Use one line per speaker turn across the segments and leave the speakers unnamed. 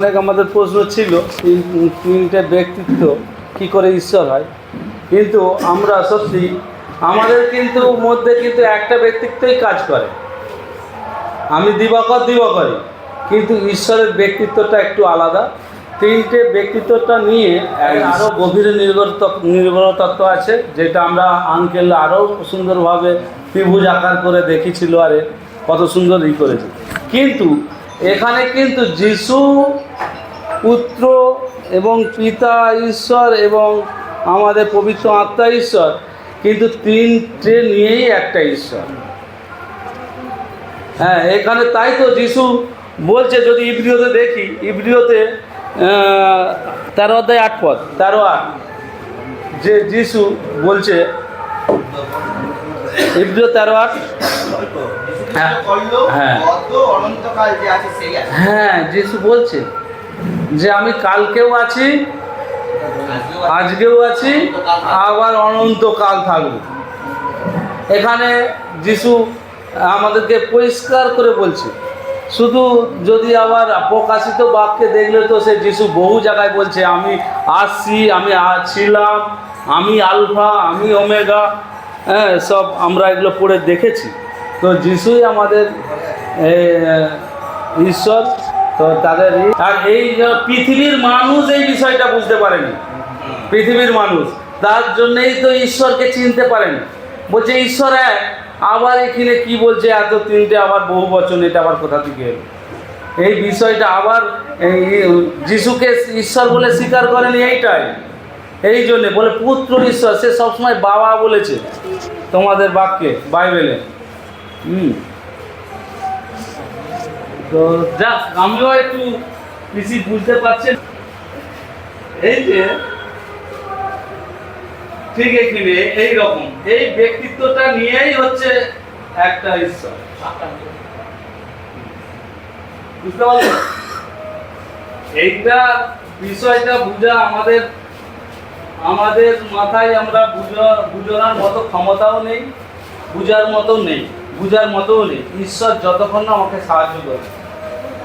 অনেক আমাদের প্রশ্ন ছিল, তিন- তিনটে ব্যক্তিত্ব কি করে ঈশ্বর হয়? কিন্তু আমরা সত্যি, আমাদের কিন্তু মধ্যে কিন্তু একটা ব্যক্তিত্বই কাজ করে। আমি দিবাকর দিবাকরই, কিন্তু ঈশ্বরের ব্যক্তিত্বটা একটু আলাদা। তিনটে ব্যক্তিত্বটা নিয়ে আরও গভীরে নির্ভর তত্ত্ব আছে, যেটা আমরা আঙ্কেল আরও সুন্দরভাবে ত্রিভুজ আকার করে দেখেছিল আরে, কত সুন্দর ই করেছে। কিন্তু এখানে কিন্তু যিশু পুত্র এবং পিতা ঈশ্বর এবং আমাদের পবিত্র আত্মা ঈশ্বর কিন্তু তিনটে নিয়েই একটা ঈশ্বর। হ্যাঁ এখানে তাই তো যিশু বলছে যদি ইব্রিয়তে দেখি ইব্রিয়তে আহ, তেরো অধ্যায় আট পদ তেরো আট যে যিশু বলছে ইব্রিয় তেরো আট হ্যাঁ। যিশু বলছে যে আমি কালকেও আছি, আজকেও আছি, আবার অনন্তকাল থাকব এখানে যিশু আমাদেরকে পরিষ্কার করে বলছে, শুধু যদি আবার প্রকাশিত বাক্যে দেখলে তো সে যিশু বহু জায়গায় বলছে, আমি আসছি, আমি ছিলাম, আমি আলফা, আমি ওমেগা হ্যাঁ সব আমরা এগুলো পড়ে দেখেছি। তো যিশুই আমাদের ঈশ্বর, তো তাদের আর এই পৃথিবীর মানুষ এই বিষয়টা বুঝতে পারেনি। পৃথিবীর মানুষ, তার জন্যেই তো ঈশ্বরকে চিনতে পারেন। বলছে, ঈশ্বর এক, আবার এখানে কি বলছে? এত তিনটে, আবার বহু বচন, এটা আবার কোথা থেকে এলো? এই বিষয়টা আবার যিশুকে ঈশ্বর বলে স্বীকার করেনি, এইটাই। এই জন্য বলে, পুত্র ঈশ্বর সে সবসময় বাবা বলেছে তোমাদের বাক্যে, বাইবেলে। হুম। তো যাক, আমিও একটু বেশি বুঝতে পারছেন এই যে, ঠিক এখানে এই রকম এই ব্যক্তিত্বটা নিয়েই হচ্ছে একটা ঈশ্বর। বুঝতে পারলেন? এইটা বিষয়টা বুঝা আমাদের আমাদের মাথায় আমরা বুঝা বুঝানোর মতো ক্ষমতাও নেই বুঝার মতো নেই বুঝার মতোও নেই। ঈশ্বর যতক্ষণ না আমাকে সাহায্য করে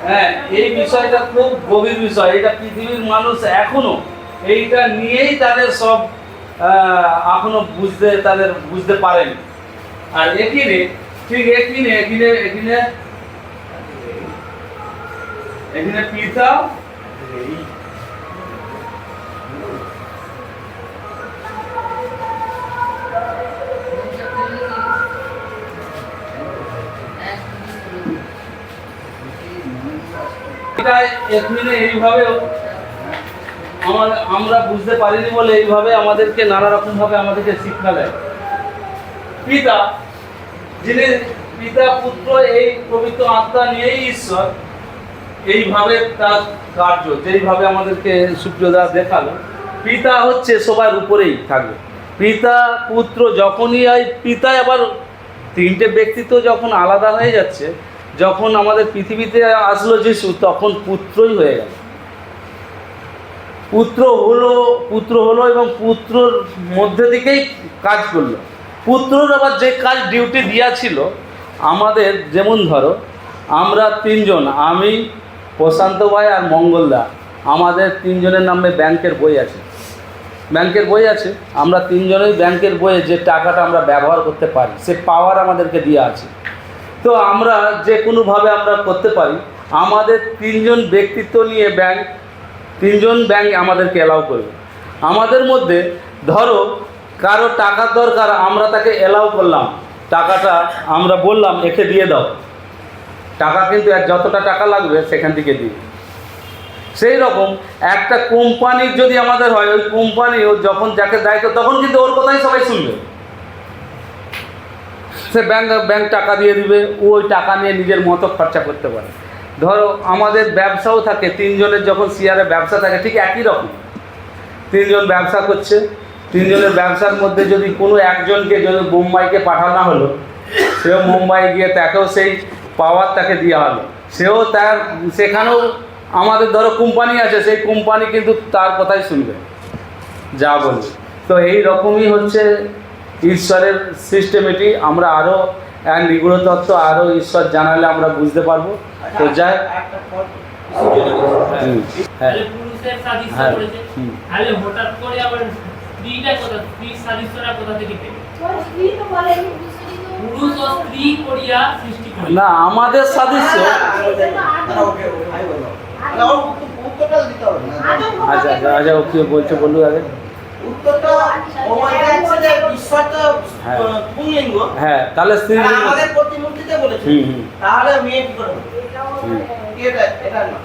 হ্যাঁ এই বিষয়টা খুব গভীর বিষয়। এটা পৃথিবীর মানুষ এখনও এইটা নিয়েই তাদের সব আহ, এখনও বুঝতে তাদের বুঝতে পারেন। আর এখানে ঠিক এখানে এখানে এখানে এখানে পিতা আমার বুঝতে পারিনি বলে এইভাবে আমাদেরকে নানা রকমভাবে আমাদেরকে শিক্ষা দেয়। পিতা, যিনি পিতা, পুত্র, এই পবিত্র আত্মা নিয়েই ঈশ্বর, এইভাবে তার কার্য, যেইভাবে আমাদেরকে সুপ্রিয়দা দেখাল, পিতা হচ্ছে সবার উপরেই থাকবে। পিতা, পুত্র যখনই হয় পিতা আবার তিনটে ব্যক্তিত্ব যখন আলাদা হয়ে যাচ্ছে যখন আমাদের পৃথিবীতে আসলো যিশু, তখন পুত্রই হয়ে গেল। পুত্র হলো পুত্র হলো এবং পুত্রর মধ্যে থেকেই কাজ করল। পুত্রর আবার যে কাজ ডিউটি দেওয়া ছিল, আমাদের যেমন ধরো, আমরা তিনজন, আমি, প্রশান্ত ভাই আর মঙ্গলদা, আমাদের তিনজনের নামে ব্যাংকের বই আছে। ব্যাংকের বই আছে, আমরা তিনজনেই ব্যাংকের বইয়ে যে টাকাটা আমরা ব্যবহার করতে পারি, সে পাওয়ার আমাদেরকে দেওয়া আছে। তো আমরা যে কোনোভাবে আমরা করতে পারি, আমাদের তিনজন ব্যক্তিত্ব নিয়ে ব্যাংক তিনজন ব্যাংক আমাদেরকে অ্যালাউ করবে। আমাদের মধ্যে ধরো কারও টাকার দরকার, আমরা তাকে অ্যালাউ করলাম, টাকাটা আমরা বললাম, একে দিয়ে দাও। টাকা কিন্তু এক যতটা টাকা লাগবে সেখান থেকে দিই সেই রকম একটা কোম্পানির যদি আমাদের হয়, ওই কোম্পানিও যখন যাকে দায়িত্ব, তখন কিন্তু ওর কথাই সবাই শুনবে। সে ব্যাংক ব্যাংক টাকা দিয়ে দিবে, ও ওই টাকা নিয়ে নিজের মতো খরচা করতে পারে। ধরো, আমাদের ব্যবসাও থাকে, তিনজনের যখন শেয়ারে ব্যবসা থাকে, ঠিক একই রকম। তিনজন ব্যবসা করছে, তিনজনের ব্যবসার মধ্যে যদি কোনো একজনকে যদি মুম্বাইকে পাঠানো হলো, সেও মুম্বাই গিয়ে তাকেও সেই পাওয়ার তাকে দেওয়া হলো। সেও তার, সেখানেও আমাদের ধরো কোম্পানি আছে, সেই কোম্পানি কিন্তু তার কথাই শুনবে, যা বলবে। তো এই রকমই হচ্ছে ঈশ্বরের সিস্টেমেটি আমরা আরও এক নিগুড় তত্ত্ব আরও ঈশ্বর জানালে আমরা বুঝতে পারব তো যাই হ্যাঁ হ্যাঁ, না আমাদের সাদৃশ্য। আচ্ছা আচ্ছা আচ্ছা ও কি বলছে বলুন আগে
উত্তরটা ঈশ্বর তো। পুংলিঙ্গ
হ্যাঁ তাহলে
আমাদের প্রতিমূর্তিতে বলেছে।
হুম, হুম।
তাহলে মেয়ে কি করে এটা এটা না।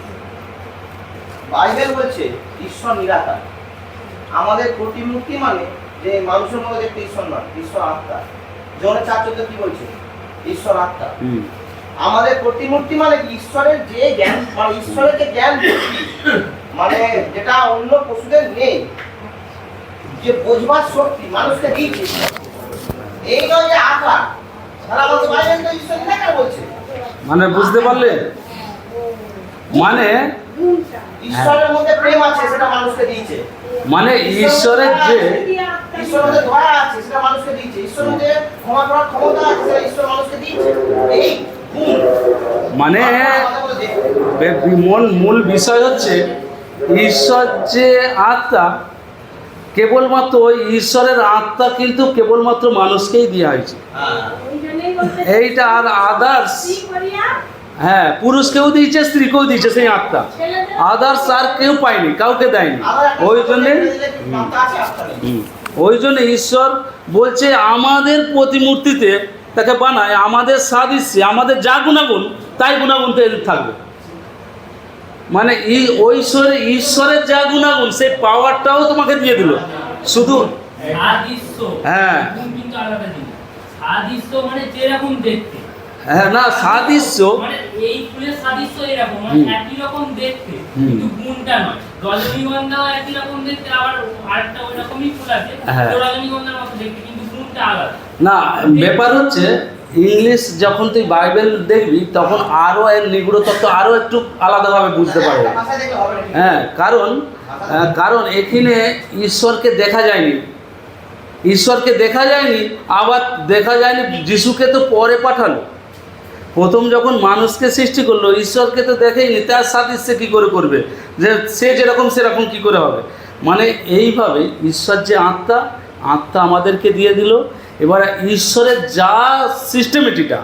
বাইবেল বলছে ঈশ্বর নিরাকার। আমাদের প্রতিমূর্তি মানে যে মানুষের মধ্যে দেখতে ঈশ্বর নয় ঈশ্বর আত্মা। জনের চার চোদ্দ কি বলছে? ঈশ্বর আত্মা। আমাদের প্রতিমূর্তি মানে ঈশ্বরের যে জ্ঞান মানে ঈশ্বরের যে জ্ঞান মানে যেটা অন্য পশুদের নেই। যে বোঝবার শক্তি মানুষকে দিয়েছে। এই নয় যে আকার। তাহলে আমাদের বাইবেল তো ঈশ্বর নিরাকার বলছে?
মানে বুঝতে পারলে? মানে
ঈশ্বরের মধ্যে প্রেম আছে সেটা মানুষকে দিয়েছে।
মানে ঈশ্বরের যে
ঈশ্বরের মধ্যে দয়া আছে সেটা মানুষকে দিয়েছে। ঈশ্বরের মধ্যে ক্ষমা করার ক্ষমতা আছে সেটা ঈশ্বর মানুষকে দিয়েছে। এই
মানে মূল বিষয় হচ্ছে ঈশ্বর যে আত্মা কেবলমাত্র ওই ঈশ্বরের আত্মা কিন্তু কেবলমাত্র মানুষকেই দেওয়া হয়েছে।
হ্যাঁ
এইটা আর আদার্স হ্যাঁ পুরুষকেও দিয়েছে, স্ত্রীকেও দিয়েছে সেই আত্মা। আদার্স আর কেউ পায়নি, কাউকে দেয়নি। ওই জন্যে। ওই জন্য ঈশ্বর বলছে, আমাদের প্রতিমূর্তিতে তাকে বানায়, আমাদের সাদৃশ্যে, আমাদের যা গুণাগুণ, তাই গুণাগুণ থাকবে। মানে ঈশ্বরের যা গুণাগুণ সেই পাওয়ারটাও তোমাকে দিয়ে দিল। শুধু হ্যাঁ।
মানে যেরকম দেখতে
হ্যাঁ না সাদৃশ্য।
মানে এই ফুলের সাদৃশ্য এরকম মানে একই রকম দেখতে কিন্তু গুণটা নয়। রজনীগন্ধাও একই রকম দেখতে আবার আরেকটা ওই রকমই ফুল আছে
হ্যাঁ।
তো রজনীগন্ধার মতো দেখতে কিন্তু গুণটা আলাদা।
না ব্যাপার হচ্ছে ইংলিশ যখন তুই বাইবেল দেখবি তখন আরও এর নিগুড় তত্ত্ব আরও একটু আলাদাভাবে বুঝতে পারবে। হ্যাঁ কারণ কারণ এখানে ঈশ্বরকে দেখা যায়নি। ঈশ্বরকে দেখা যায়নি আবার দেখা যায়নি যিশুকে তো পরে পাঠালো। প্রথম যখন মানুষকে সৃষ্টি করল ঈশ্বরকে তো দেখেইনি তার সাথে সে কী করে করবে? যে সে যেরকম সেরকম কী করে হবে? মানে এইভাবে ঈশ্বর যে আত্মা আত্মা আমাদেরকে দিয়ে দিল এবার ঈশ্বরের যা সিস্টেমেটিটা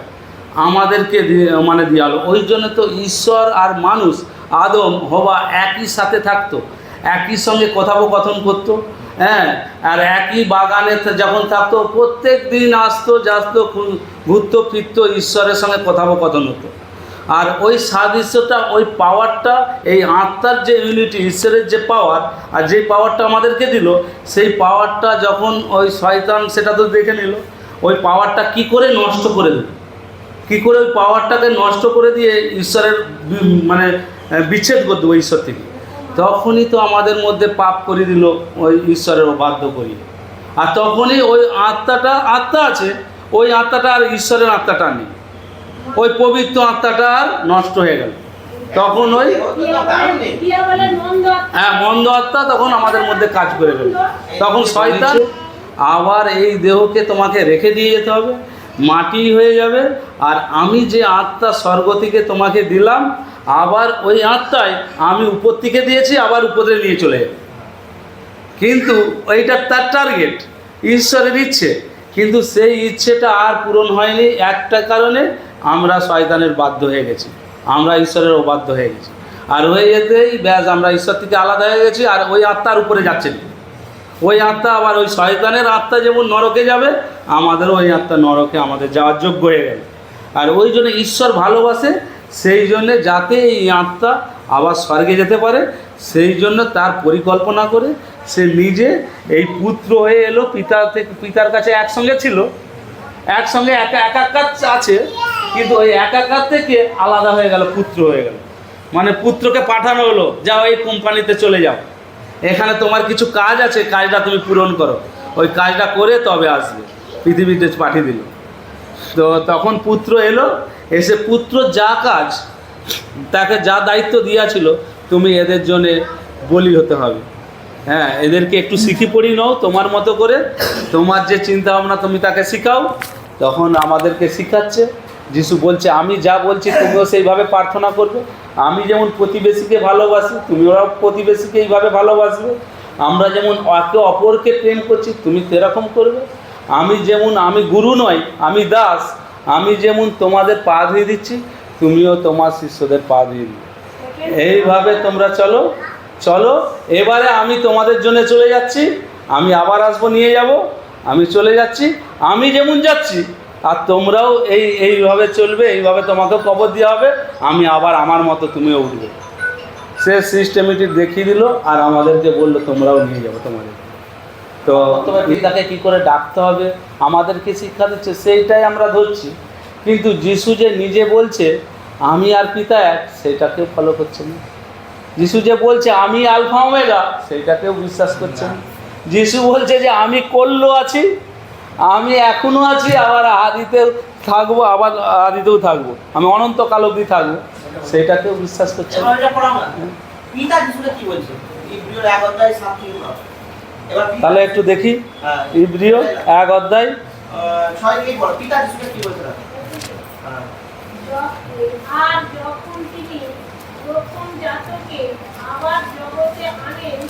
আমাদেরকে মানে দিয়ালো ওই জন্য তো ঈশ্বর আর মানুষ, আদম হবা একই সাথে থাকতো, একই সঙ্গে কথোপকথন করতো হ্যাঁ? আর একই বাগানে যখন থাকতো, প্রত্যেক দিন আসতো ঘু- ঘুরতো, ফিরতো, ঈশ্বরের সঙ্গে কথোপকথন হতো। আর ওই সাদৃশ্যটা, ওই পাওয়ারটা এই আত্মার যে ইউনিটি ঈশ্বরের যে পাওয়ার আর যে পাওয়ারটা আমাদেরকে দিল, সেই পাওয়ারটা যখন ওই শয়তান সেটা তো দেখে নিল, ওই পাওয়ারটা কি করে নষ্ট করে দিল? কী করে ওই পাওয়ারটাকে নষ্ট করে দিয়ে ঈশ্বরের মানে বিচ্ছেদ করে দেবো ঈশ্বর থেকে? তখনই তো আমাদের মধ্যে পাপ করে দিল ওই ঈশ্বরের অবাধ্য করি। আর তখনই ওই আত্মাটা, আত্মা আছে, ওই আত্মাটা আর ঈশ্বরের আত্মাটা নেই। ওই পবিত্র আত্মাটা নষ্ট হয়ে গেল। তখন ওই হ্যাঁ মন্দ আত্মা তখন আমাদের মধ্যে কাজ করে গেল তখন শয়তান আবার এই দেহকে তোমাকে রেখে দিয়ে যেতে হবে, মাটি হয়ে যাবে, আর আমি যে আত্মা স্বর্গ থেকে তোমাকে দিলাম, আবার ওই আত্মায় আমি উপর থেকে দিয়েছি, আবার উপরে নিয়ে চলে যাবে। কিন্তু ওইটা তার টার্গেট ঈশ্বরের ইচ্ছে। কিন্তু সেই ইচ্ছেটা আর পূরণ হয়নি একটা কারণে আমরা শয়তানের বাধ্য হয়ে গেছি। আমরা ঈশ্বরের অবাধ্য হয়ে গেছি। আর ওই এতেই ব্যাস আমরা ঈশ্বর থেকে আলাদা হয়ে গেছি আর ওই আত্মার উপরে যাচ্ছে না। ওই আত্মা আবার ওই শয়তানের আত্মা যেমন নরকে যাবে আমাদের ওই আত্মা নরকে আমাদের যাওয়ার যোগ্য হয়ে গেল। আর ওই জন্য ঈশ্বর ভালোবাসে, সেই জন্যে যাতে এই আত্মা আবার স্বর্গে যেতে পারে, সেই জন্য তার পরিকল্পনা করে সে নিজে এই পুত্র হয়ে এলো পিতা থেকে পিতার কাছে একসঙ্গে ছিল। একসঙ্গে একা একাকার আছে কিন্তু ওই একাকার থেকে আলাদা হয়ে গেল, পুত্র হয়ে গেল। মানে পুত্রকে পাঠানো হলো, যাও এই কোম্পানিতে চলে যাও। এখানে তোমার কিছু কাজ আছে, কাজটা তুমি পূরণ করো। ওই কাজটা করে তবে আসবে, পৃথিবীতে পাঠিয়ে দিল। তো তখন পুত্র এলো, এসে পুত্র যা কাজ, তাকে যা দায়িত্ব দিয়েছিল তুমি এদের জন্যে বলি হতে হবে। হ্যাঁ এদেরকে একটু শিখি পড়ি নাও তোমার মতো করে। তোমার যে চিন্তা ভাবনা তুমি তাকে শেখাও, তখন আমাদেরকে শিখাচ্ছে। যিশু বলছে, আমি যা বলছি, তুমিও সেইভাবে প্রার্থনা করবে। আমি যেমন প্রতিবেশীকে ভালোবাসি, তুমিও প্রতিবেশীকে এইভাবে ভালোবাসবে। আমরা যেমন একে অপরকে প্রেম করছি, তুমি সেরকম করবে। আমি যেমন, আমি গুরু নই, আমি দাস। আমি যেমন তোমাদের পা ধুয়ে দিচ্ছি, তুমিও তোমার শিষ্যদের পা ধুয়ে দিবে। এইভাবে তোমরা চলো চলো। এবারে আমি তোমাদের জন্য চলে যাচ্ছি। আমি আবার আসব, নিয়ে যাব। আমি চলে যাচ্ছি। আমি যেমন যাচ্ছি আর তোমরাও এই এইভাবে চলবে এইভাবে তোমাকে কবর দেওয়া হবে আমি আবার আমার মতো তুমিও উঠবে। সে সিস্টেমেটিক দেখিয়ে দিল আর আমাদেরকে বলল তোমরাও নিয়ে যাব তোমাদের। তো পিতাকে কী করে ডাকতে হবে? আমাদেরকে শিক্ষা দিচ্ছে? সেইটাই আমরা ধরছি। কিন্তু যিশু যে নিজে বলছে আমি আর পিতা এক সেটাকেও ফলো করছে না। যিশু যে বলছে আমি আলফা ওমেগা সেইটাকেও বিশ্বাস করছে না। যিশু বলছে যে আমি কল্য আছি আমি এখনও আছি আবার আদিতেও থাকব আবার আদিতেও থাকব। আমি অনন্তকাল অবধি থাকব। সেটাকেও বিশ্বাস করছে না।
এবার এটা পড়া আমরা পিতা যিশুকে কি বলছে? ইব্রিয়র এক অধ্যায় সাত থেকে নয়। এবার পিতা-
তাহলে একটু দেখি।
হ্যাঁ,
ইব্রিয় এক অধ্যায়।
হ্যাঁ।
আর যখন তিনি প্রথম জাতকে আবার জগতে আনেন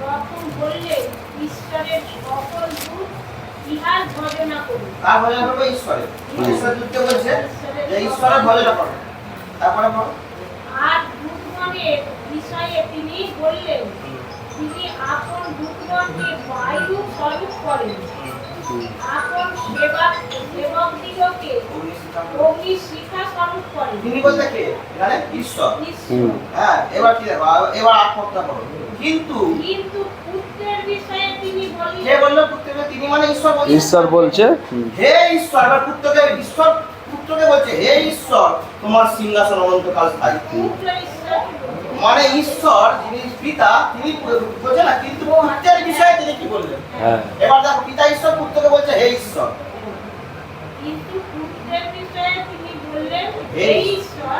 তখন বললেন ঈশ্বরের সকল দূত
কার ভজনা করবে ঈশ্বরের ঈশ্বর। দূতকে বলছে? যে ঈশ্বরের ভজনা করো তারপরে পড়ো
আর দূতগণের বিষয়ে তিনি বললেন তিনি আপন দূতগণকে বায়ু স্বরূপ করেন। আপন সেবক সেবকদিগকে অগ্নি শিখা স্বরূপ করেন।
তিনি বলতে কে? এখানে ঈশ্বর।
ঈশ্বর
হ্যাঁ এবার কি দেখো? এবার পদটা পড়ো কিন্তু
কিন্তু পুত্রের বিষয়ে তিনি
কে বলল তিনি মানে ঈশ্বর বলছে?
ঈশ্বর বলছে
হে ঈশ্বর এবার পুত্রকে ঈশ্বর পুত্রকে বলছে হে ঈশ্বর তোমার সিংহাসন অনন্তকাল স্থায়ী।
পুত্র
মানে ঈশ্বর যিনি পিতা তিনি বলছে না কিন্তু পুত্রের বিষয়ে তিনি কি বললেন?
হ্যাঁ
এবার দেখো পিতা ঈশ্বর পুত্রকে বলছে হে ঈশ্বর
কিন্তু পুত্রের বিষয়ে তিনি বললেন
হে
হে ঈশ্বর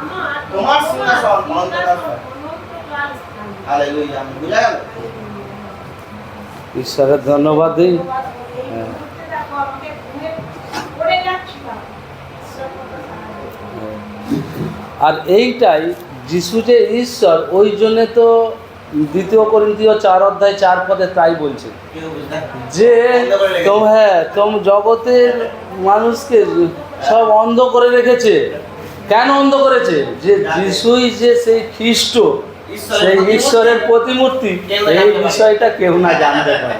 আমার
তোমার সিংহাসন অনন্তকাল
সিংহাসন অনন্তকাল স্থায়ী।
হালেলুয়া বুঝা গেল
ঈশ্বরের ধন্যবাদ দিই। আর এইটাই যিশু যে ঈশ্বর ওই জন্যে তো দ্বিতীয় করিন্থীয় চার অধ্যায় চার পদে তাই বলছে। যে তোম হ্যাঁ তোম জগতের মানুষকে সব অন্ধ করে রেখেছে। কেন অন্ধ করেছে? যে যিশুই যে সেই খ্রিস্ট সেই ঈশ্বরের প্রতিমূর্তি এই বিষয়টা কেউ না জানতে পারে।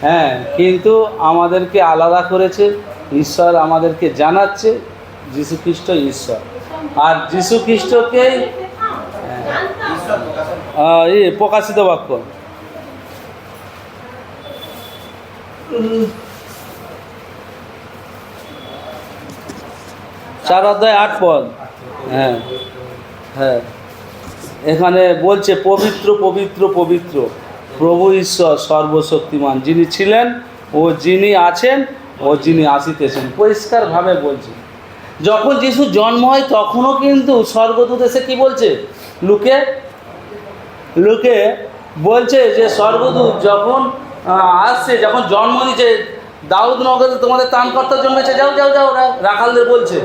হ্যাঁ কিন্তু আমাদেরকে আলাদা করেছে ঈশ্বর আমাদেরকে জানাচ্ছে যিশু খ্রিস্ট ঈশ্বর। আর যিশু খ্রিস্টকেই
জানতাম
ঈশ্বর প্রকাশন
আহ, ই প্রকাশিত বাক্য। চার অধ্যায় আট পদ। হ্যাঁ হ্যাঁ। এখানে বলছে, পবিত্র পবিত্র পবিত্র প্রভু ঈশ্বর সর্বশক্তিমান। যিনি ছিলেন ও যিনি আছেন ও যিনি আসিতেছেন। পরিষ্কারভাবে বলছে। যখন যিশু জন্ম হয়, তখনও কিন্তু স্বর্গদূত এসে কি বলছে? লুকে লুকে বলছে যে, স্বর্গদূত, যখন আসছে, যখন জন্ম দিচ্ছে দাউদ নগরে তোমাদের তানকর্তা জন্মেছে যাও যাও যাও। রাখালদের বলছে,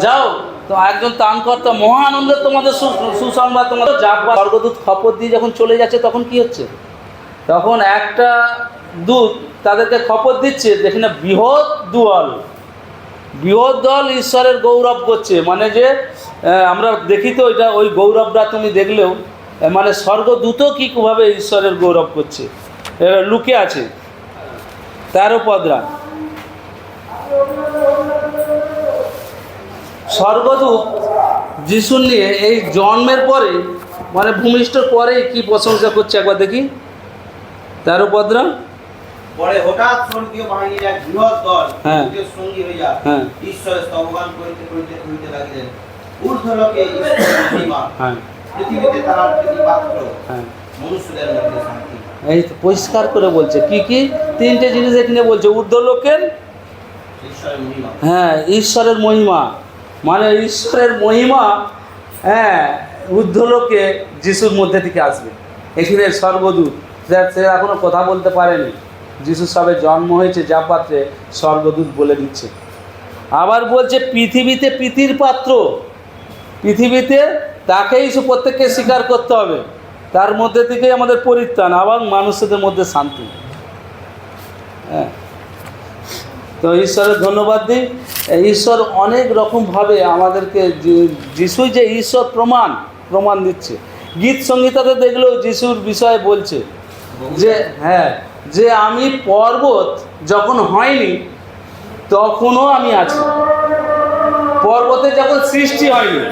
যাও। তো একজন তানকর্তা মহা আনন্দ তোমাদের সুসংবাদ তোমাদের যাব স্বর্গদূত খপর দিয়ে যখন চলে যাচ্ছে, তখন কি হচ্ছে? তখন একটা দূত তাদেরকে খপর দিচ্ছে দেখি না বৃহৎ দুয়াল। বৃহৎ দল ঈশ্বরের গৌরব করছে। মানে যে আমরা দেখি তো এটা, ওই গৌরবটা তুমি দেখলেও মানে স্বর্গদূত কীভাবে ঈশ্বরের গৌরব করছে? লুকে আছে। তেরো পদরা। স্বর্গদূত যিশুর নিয়ে এই জন্মের পরে মানে ভূমিষ্ঠর পরেই কি প্রশংসা করছে একবার দেখি। তেরো পদরা
পরে হঠাৎ স্বর্গীয় বাহিনীর এক বৃহৎ দল
হ্যাঁ।
সঙ্গী হইয়া
হ্যাঁ।
ঈশ্বরের স্তবগান করিতে করিতে করিতে লাগিলেন। ঊর্ধ্বলোকে ঈশ্বরের মহিমা।
হ্যাঁ।
পৃথিবীতে তাহার পাত্র। মনুষ্যদের মধ্যে শান্তি।
এই তো পরিষ্কার করে বলছে। কি কি? তিনটে জিনিস এখানে বলছে। ঊর্ধ্বলোকের? হ্যাঁ ঈশ্বরের মহিমা। মানে ঈশ্বরের মহিমা হ্যাঁ ঊর্ধ্বলোকে যিশুর মধ্যে থেকে আসবে। এখানে সর্বদূত সে- সে এখনও কথা বলতে পারেনি। যিশু সবে জন্ম হয়েছে, যা পাত্রে স্বর্গদূত বলে দিচ্ছে। আবার বলছে, পৃথিবীতে পৃথির পাত্র। পৃথিবীতে তাকেই প্রত্যেককে স্বীকার করতে হবে। তার মধ্যে থেকেই আমাদের পরিত্রাণ আবার মানুষদের মধ্যে শান্তি। হ্যাঁ। তো ঈশ্বরের ধন্যবাদ দিই। ঈশ্বর অনেক রকমভাবে আমাদেরকে যিশুই যে ঈশ্বর প্রমাণ প্রমাণ দিচ্ছে। গীত সঙ্গীতাতে দেখলেও যিশুর বিষয়ে বলছে যে হ্যাঁ যে আমি পর্বত যখন হয়নি, তখনও আমি আছি। পর্বতে যখন সৃষ্টি হয়নি,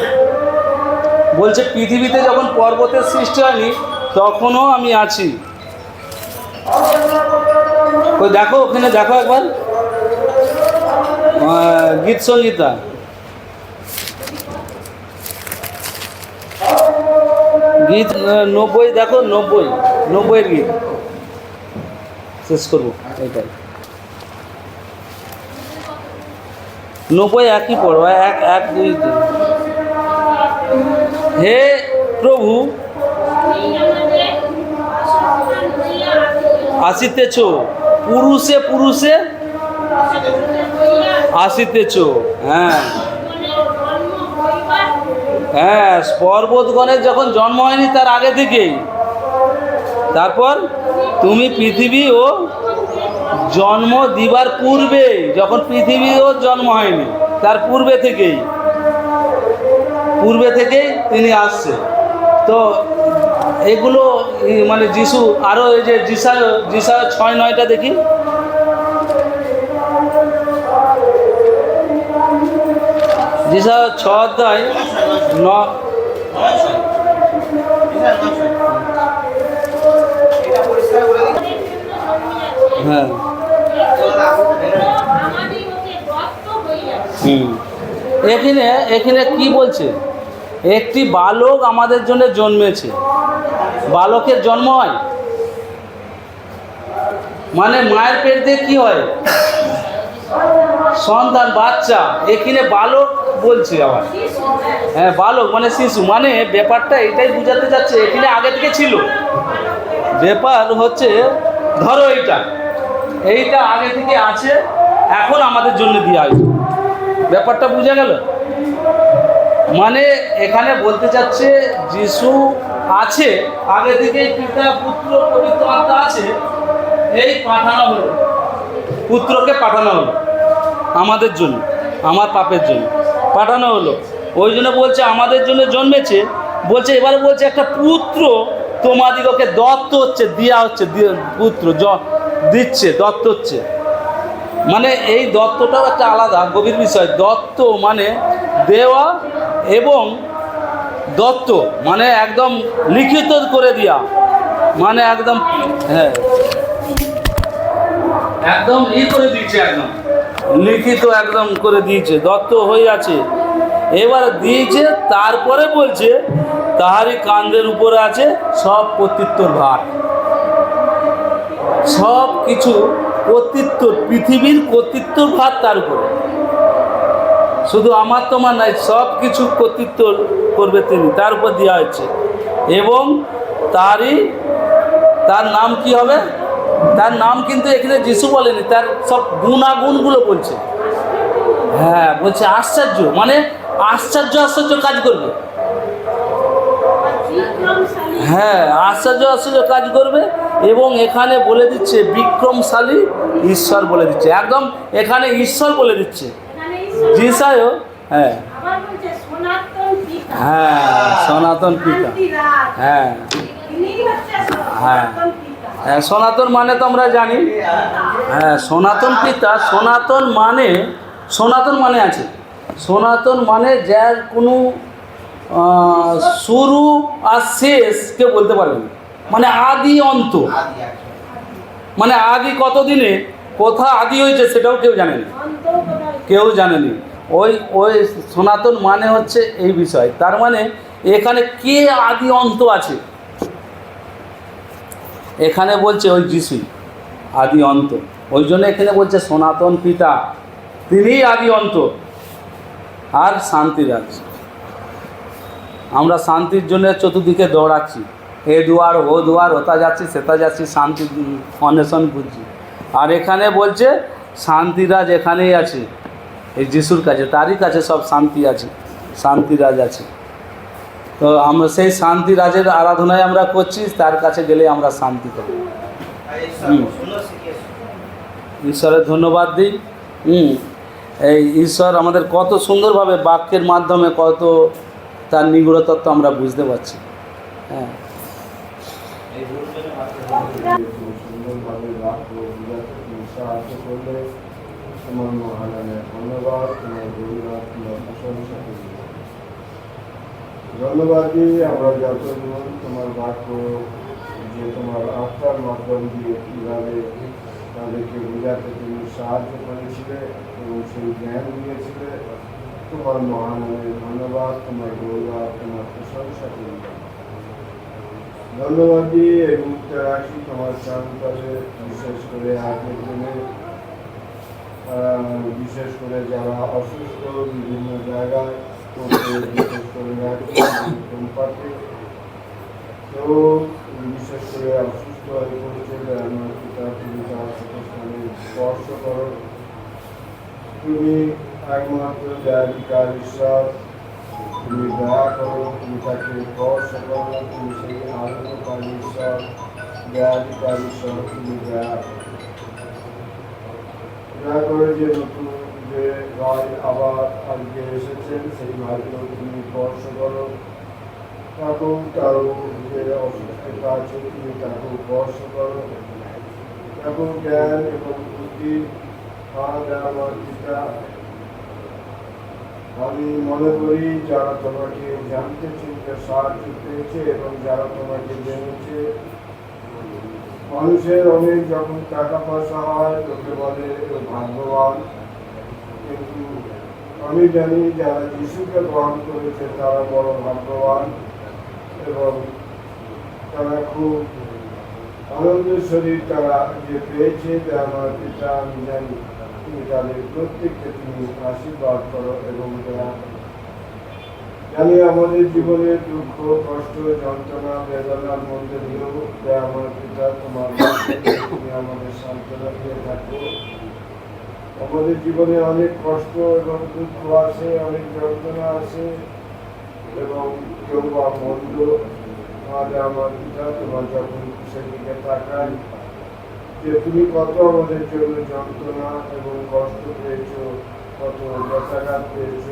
বলছে পৃথিবীতে যখন পর্বতের সৃষ্টি হয়নি, তখনও আমি আছি। দেখো, ওখানে দেখো একবার। গীত সঙ্গীতা। গীত নব্বই, দেখো, নব্বই, নব্বইয়ের গীত। শেষ করব, এটাই। নব্বই একই পড়ো এক এক, দুই, তিন। হে প্রভু আসিতেছ পুরুষে পুরুষে আসিতেছ হ্যাঁ। হ্যাঁ পর্বতগণের যখন জন্ম হয়নি তার আগে থেকেই। তারপর তুমি পৃথিবী ও জন্ম দিবার পূর্বে, যখন পৃথিবীও জন্ম হয়নি, তার পূর্বে থেকেই। পূর্বে থেকেই তিনি আসছে। তো এগুলো মানে যিশু আরও এই যে যিশা যিশা ছয়, নয়টা দেখি। যিশা ছ অধ্যায় ন। হ্যাঁ। হুম। এখানে এখানে কি বলছে? একটি বালক আমাদের জন্য জন্মেছে। বালকের জন্ম হয়? মানে মায়ের পেট দিয়ে কি হয়? সন্তান, বাচ্চা। এখানে বালক বলছে আমার হ্যাঁ বালক মানে শিশু। মানে ব্যাপারটা এটাই বোঝাতে যাচ্ছে, এখানে আগে থেকে ছিল। ব্যাপার হচ্ছে, ধরো এইটা। এইটা আগে থেকে আছে, এখন আমাদের জন্য দেওয়া হয়েছে ব্যাপারটা বুঝা গেল? মানে এখানে বলতে চাচ্ছে, যিশু আছে, আগে থেকেই পিতা, পুত্র, পবিত্র আত্মা আছে, এই পাঠানো হলো। পুত্রকে পাঠানো হলো। আমাদের জন্য, আমার পাপের জন্য। পাঠানো হলো। ওই জন্য বলছে, আমাদের জন্য জন্মেছে। বলছে, এবারে বলছে, একটা পুত্র তোমাদিগকে দত্ত হচ্ছে দেওয়া হচ্ছে পুত্র দিচ্ছে, দত্ত হচ্ছে। মানে এই দত্তটাও একটা আলাদা, গভীর বিষয়। দত্ত মানে দেওয়া এবং দত্ত মানে একদম লিখিত করে দেওয়া মানে একদম হ্যাঁ। একদম ই করে দিচ্ছে একদম। লিখিত একদম করে দিয়েছে, দত্ত হয়ে আছে। এবার দিয়েছে, তারপরে বলছে, তাহারই কান্দের উপরে আছে সব কর্তৃত্বর ভার। সব কিছু কর্তৃত্ব, পৃথিবীর কর্তৃত্বর ভার তার উপরে। শুধু আমার তোমার নাই, সব কিছু কর্তৃত্ব করবে তিনি, তার উপর দেওয়া হয়েছে। এবং তারই, তার নাম কি হবে? তার নাম কিন্তু এখানে যিশু বলেনি, তার সব গুণাগুণগুলো বলছে। হ্যাঁ বলছে আশ্চর্য মানে আশ্চর্য আশ্চর্য কাজ করবে। হ্যাঁ আশ্চর্য আশ্চর্য কাজ করবে এবং এখানে বলে দিচ্ছে, বিক্রমশালী ঈশ্বর বলে দিচ্ছে। একদম এখানে ঈশ্বর বলে দিচ্ছে। জিসায়ও হ্যাঁ। হ্যাঁ সনাতন পিতা। হ্যাঁ। হ্যাঁ। হ্যাঁ সনাতন মানে তো আমরা জানি। হ্যাঁ সনাতন পিতা, সনাতন মানে সনাতন মানে আছে। সনাতন মানে যার কোনো শুরু আর শেষ কেউ বলতে পারবে না। মানে আদি অন্ত। মানে আদি কত দিনে কোথা আদি হয়েছে সেটাও কেউ জানে না। কেউ জানেনি ওই ওই সনাতন মানে হচ্ছে এই বিষয়। তার মানে এখানে কে আদি অন্ত আছে? এখানে বলছে ওই যিশু, আদি অন্ত। ওই জন্য এখানে বলছে সনাতন পিতা, তিনিই আদি অন্ত। আর শান্তিরাজ আমরা শান্তির জন্য চতুর্দিকে দৌড়াচ্ছি। এ দুয়ার, ও দুয়ার ওটা যাচ্ছি সেটা যাচ্ছি, শান্তি অন্বেষণ করছি আর এখানে বলছে শান্তিরাজ এখানেই আছে। এই যিশুর কাছে, তারই কাছে সব শান্তি আছে শান্তিরাজ আছে। তো আমরা সেই শান্তি রাজের আরাধনায় আমরা করছি, তার কাছে গেলে আমরা শান্তি পাবো। ঈশ্বরের ধন্যবাদ দিই। হুম। এই ঈশ্বর আমাদের কত সুন্দরভাবে বাক্যের মাধ্যমে কত তার নিগুড় তত্ত্ব আমরা বুঝতে পারছি। হ্যাঁ।
সুন্দরভাবে বাক্য বোঝাতে তুমি সাহায্য করলে তোমার মহানামে ধন্যবাদ তোমার গৌরব তোমার প্রশংসা করি ধন্যবাদ দিয়ে আমরা যতদূর তোমার বাক্য যে তোমার আত্মার মাধ্যম দিয়ে কীভাবে তাদেরকে বোঝাতে তুমি সাহায্য করেছিলে এবং সেই জ্ঞান দিয়েছিলে। তোমার মহানামে ধন্যবাদ তোমার গৌরব তোমার প্রশংসা করি ধন্যবাদ দিয়ে এই মুহূর্তে রাখি তোমার চারুকালে বিশেষ করে আগের দিনে। আহ, বিশেষ করে যারা অসুস্থ বিভিন্ন জায়গায় তো বিশেষ করে। অসুস্থ হয়ে পড়ছে আমার পিতা তুমি তার প্রতিষ্ঠানে স্পর্শ করো, তুমি একমাত্র দয়াধিকার ঈশ্বর তুমি দয়া করে যে নতুন যে ভাই আবার আজকে এসেছেন সেই ভাইকেও তুমি স্পর্শ করো। তাকেও কারও যে অসুস্থতা আছে, তুমি তাকেও স্পর্শ করো। তাকেও জ্ঞান এবং বুদ্ধি আমার আমি মনে করি, যারা তোমাকে জানতে চিনতে সাহায্য পেয়েছে এবং যারা তোমাকে জেনেছে, মানুষের অনেক যখন টাকা পয়সা হয়, তোকে বলে ভাগ্যবান। আমি জানি যারা যিশুকে গ্রহণ করেছে, তারা বড় ভাগ্যবান এবং তারা খুব আনন্দের শরীর তারা যে পেয়েছে আমার পিতা, আমি জানি তুমি তাদের প্রত্যেককে তুমি আশীর্বাদ করো এবং জানি আমাদের জীবনে দুঃখ, কষ্ট, যন্ত্রণা, বেদনার মধ্যে দিয়েও যে আমার পিতা, তোমার তুমি আমাদের সান্ত্বনা দিয়ে থাকো। আমাদের জীবনে অনেক কষ্ট এবং দুঃখ আছে, অনেক যন্ত্রণা আছে, এবং কেউ বা মন্দ আজ আমার পিতা তোমার যখন সেদিকে তাকাই যে তুমি কত আমাদের জন্য যন্ত্রণা এবং কষ্ট পেয়েছ, কত ব্যথাঘাত পেয়েছ,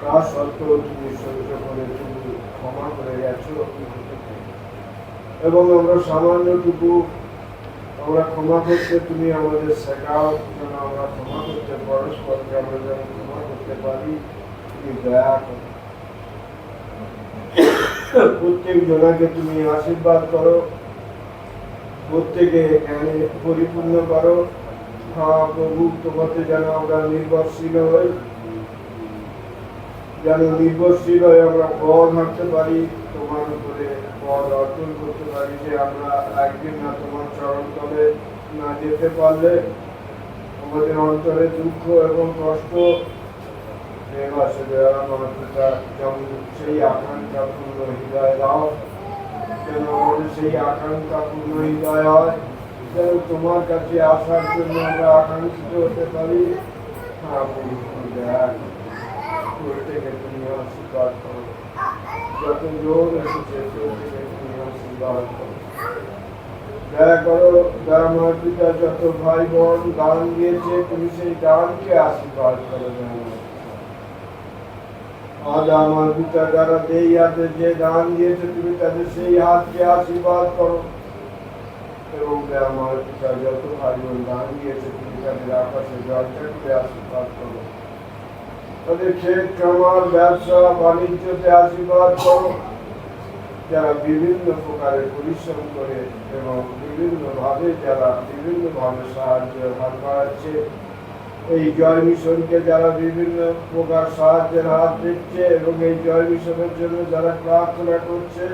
তা সত্ত্বেও তুমি সহ্য করে তুমি ক্ষমা করে গেছো, এবং আমরা সামান্যটুকু আমরা ক্ষমা করতে তুমি আমাদের শেখাও, যেন আমরা ক্ষমা করতে পরস্পরকে আমরা যেন ক্ষমা করতে পারি, তুমি দয়া করো। প্রত্যেক জনাকে তুমি আশীর্বাদ করো, প্রত্যেকে জ্ঞানে পরিপূর্ণ করো। হ্যাঁ প্রভু তোমাকে যেন আমরা নির্ভরশীল হই। যেন নির্ভরশীল হয়ে আমরা পদ হাঁটতে পারি, তোমার উপরে পদ অর্জন করতে পারি যে আমরা একদিন না তোমার চরণ না যেতে পারলে আমাদের অন্তরে দুঃখ এবং কষ্ট যেমন সেই আকাঙ্ক্ষা পূর্ণ হৃদয় হয় তোমার কাছে আসার জন্য আমরা আকাঙ্ক্ষিত হতে পারি। হ্যাঁ। প্রত্যেকে তুমি আশীর্বাদ করো। যত জোর এসেছে প্রত্যেকে তুমি আশীর্বাদ করো। দয়া করো দয়া আমার পিতা যত ভাই বোন দান দিয়েছে তুমি সেই দানকে আশীর্বাদ করো। আজ আমার পিতা যারা যেই হাতে যে দান দিয়েছে তুমি তাদের সেই হাতকে আশীর্বাদ করো। এবং আমার পিতা যত ভাই বোন দান দিয়েছে তুমি তাদের আকাশে জলটা আশীর্বাদ করো। তাদের ক্ষেত খামার ব্যবসা, বাণিজ্যতে আশীর্বাদ করো। যারা বিভিন্ন প্রকারে পরিশ্রম করে এবং বিভিন্নভাবে যারা বিভিন্নভাবে সাহায্য হাত বাড়াচ্ছে, এই জয় মিশনকে যারা বিভিন্ন প্রকার সাহায্যের হাত দিচ্ছে এবং এই জয় মিশনের জন্য যারা প্রার্থনা করছে,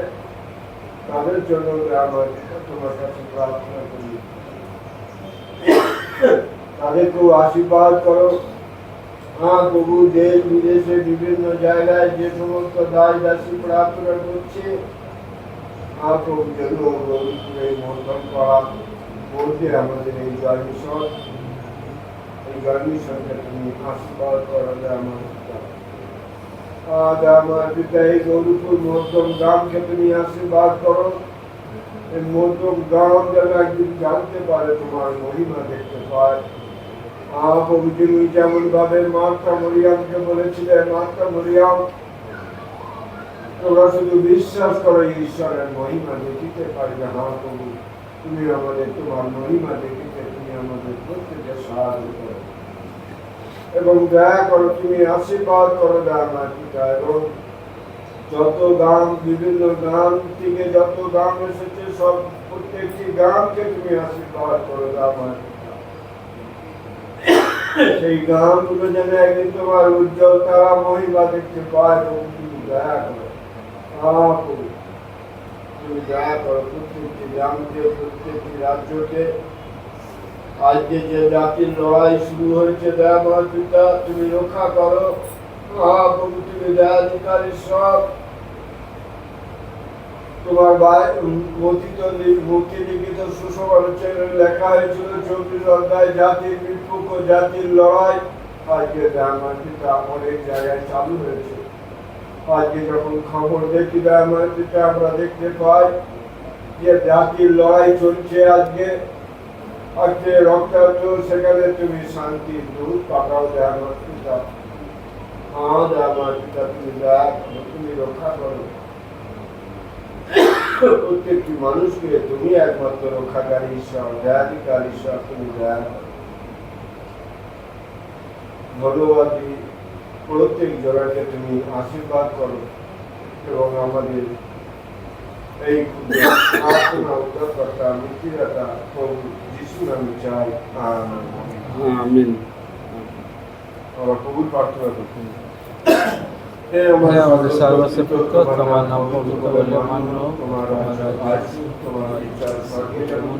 তাদের জন্য আমার তোমার কাছে প্রার্থনা করি। তাদেরকেও আশীর্বাদ করো। হ্যাঁ প্রভু দেশ বিদেশে বিভিন্ন জায়গায় যে সমস্ত দাস দাসী প্রার্থনা করছে হ্যাঁ জন্য রবিপুরে মন্থন করা বলতে আমাদের এই জয় নিগার মিশনকে তুমি আশীর্বাদ করো দে আমার আজ আমার পিতা এই গৌরপুর মধ্যম গ্রামকে তুমি আশীর্বাদ করো এই মধ্যম গ্রাম যেন একদিন জানতে পারে তোমার মহিমা দেখতে পায় আ তুমি যেমন ভাবে মরিয়ামকে বলেছিলে মাতা মরিয়াম তোমরা শুধু বিশ্বাস করো ঈশ্বরের মহিমা দেখিতে পারবে না প্রভু। তুমি আমাদের, তোমার মহিমা দেখিতে তুমি আমাদের প্রত্যেকে সাহায্য করো। এবং দয়া করো, তুমি আশীর্বাদ করো আমার পিতা, এবং যত গান বিভিন্ন গান থেকে যত গান এসেছে, সব প্রত্যেকটি গানকে তুমি আশীর্বাদ করো আমার সেই গানগুলো যেন একদিন তোমার উজ্জ্বল মহিমা দেখতে পায় এবং তুমি দয়া করো। জাতির লড়াই লেখা হয়েছিল চব্বিশ অধ্যায় জাতির জাতির লড়াই, আজকে পিতা অনেক জায়গায় চালু হয়েছে আজকে যখন খবর দেখি আমার আমরা দেখতে পাই যে জাতির লড়াই চলছে আজকে আজকে রক্তাক্ত, সেখানে তুমি শান্তির দূত পাঠাও দেয় আমার পিতা। আজ আমার পিতা, তুমি দয়া তুমি রক্ষা করো। প্রত্যেকটি মানুষকে তুমি একমাত্র রক্ষাকারী ঈশ্বর দয়াধিকারী ঈশ্বর, তুমি দয়া। ধন্যবাদী। প্রত্যেক জনাকে তুমি আশীর্বাদ করো এবং আমাদের এই প্রার্থনা উদ্ধারকর্তা মুক্তিদাতা প্রভু যিশু নামে চাই আমেন। আমরা প্রভুর প্রার্থনা করছি। হে
আমাদের সর্বস্ব
সর্বস্ব
পুত্র, তোমার নাম পবিত্র বলে মান্য,
তোমার তোমার ইচ্ছা স্বর্গে যেমন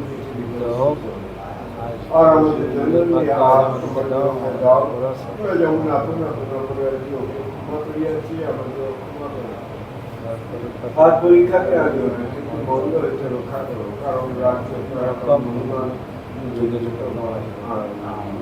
পৃথিবীতে হোক। আর আমাদের দৈনন্দিন আহার তোমার আমাকে দাও আমরা যেমন আপন আপন অপরাধীকে ক্ষমা করিয়াছি আমাদের ক্ষমা করো আর পরীক্ষাতে আনিও না কিন্তু মন্দ হইতে রক্ষা করো কারণ রাজ্য পরাক্রম মহিমা যুগে যুগে তোমার। আমেন।